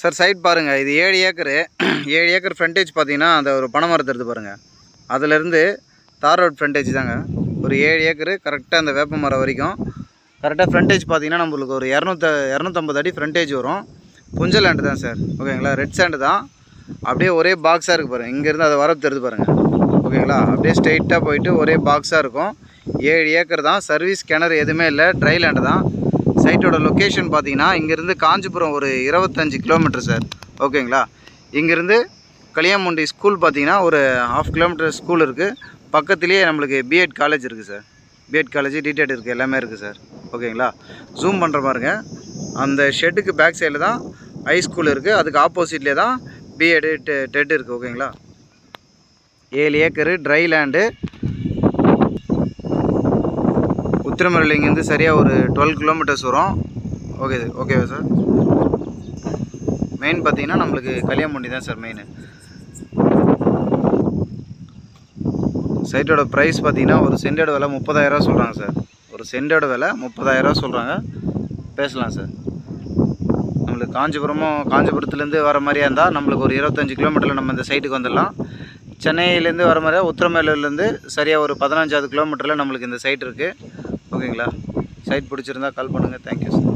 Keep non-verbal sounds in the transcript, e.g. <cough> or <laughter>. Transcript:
Sir side பாருங்கள் இது ஏழு ஏக்கரு. <clears throat> ஏழு ஏக்கர் ஃப்ரண்டேஜ் பார்த்தீங்கன்னா அந்த ஒரு பனை மரத்து எடுத்து பாருங்கள் அதுலேருந்து தார் ரோட் ஃப்ரண்டேஜ் தாங்க. ஒரு ஏழு ஏக்கரு கரெக்டாக அந்த வேப்ப மரம் வரைக்கும். கரெக்டாக ஃப்ரண்டேஜ் பார்த்தீங்கன்னா நம்மளுக்கு ஒரு இரநூத்த இரநூத்தம்பது அடி ஃப்ரண்டேஜ் வரும். புஞ்ச லேண்டு தான் சார். ஓகேங்களா ரெட் சாண்டு தான். அப்படியே ஒரே பாக்ஸாக இருக்குது பாருங்கள் இங்கேருந்து அதை வரப்பு தெரிது பாருங்கள் ஓகேங்களா அப்படியே ஸ்ட்ரெயிட்டாக போயிட்டு ஒரே பாக்ஸாக இருக்கும். ஏழு ஏக்கர் தான். சர்வீஸ் கிணறு எதுவுமே இல்லை. ட்ரை லேண்டு தான். சைட்டோட லொக்கேஷன் பார்த்தீங்கன்னா இங்கேருந்து காஞ்சிபுரம் ஒரு இருபத்தஞ்சி கிலோமீட்டர் சார் ஓகேங்களா இங்கேருந்து களியாமுண்டி ஸ்கூல் பார்த்தீங்கன்னா ஒரு ஹாஃப் கிலோமீட்டர் ஸ்கூல் இருக்குது பக்கத்துலேயே நம்மளுக்கு பிஎட் காலேஜ் இருக்குது sir B Ed college D T Ed இருக்குது எல்லாமே இருக்குது சார் ஓகேங்களா ஜூம் பண்ணுற பாருங்க. அந்த ஷெட்டுக்கு பேக் சைடில் தான் ஹை ஸ்கூல் இருக்குது அதுக்கு ஆப்போசிட்லேயே தான் பிஎட் டெட் இருக்குது ஓகேங்களா ஏழு ஏக்கரு ட்ரை லேண்டு உத்திரமேரூர் இங்கேருந்து சரியாக ஒரு டுவெல் கிலோமீட்டர்ஸ் வரும். ஓகே சார் ஓகேவா சார் மெயின் பார்த்தீங்கன்னா நம்மளுக்கு கல்யாணமண்டி தான் சார் மெயின் சைட்டோட ப்ரைஸ் பார்த்தீங்கன்னா ஒரு சென்டோட விலை முப்பதாயிரரூவா சொல்கிறாங்க சார் ஒரு சென்டோட விலை முப்பதாயிரரூவா சொல்கிறாங்க பேசலாம் சார் நம்மளுக்கு காஞ்சிபுரமும் காஞ்சிபுரத்துலேருந்து வர மாதிரியா இருந்தால் நம்மளுக்கு ஒரு இருபத்தஞ்சி கிலோமீட்டரில் நம்ம இந்த சைட்டுக்கு வந்துடலாம். சென்னையிலேருந்து வர மாதிரியா உத்திரமேலூர்லேருந்து சரியாக ஒரு பதினஞ்சாவது கிலோமீட்டரில் நம்மளுக்கு இந்த சைட் இருக்குது ஓகேங்களா? சைட் பிடிச்சிருந்தா கால் பண்ணுங்கள் தேங்க்யூ சார்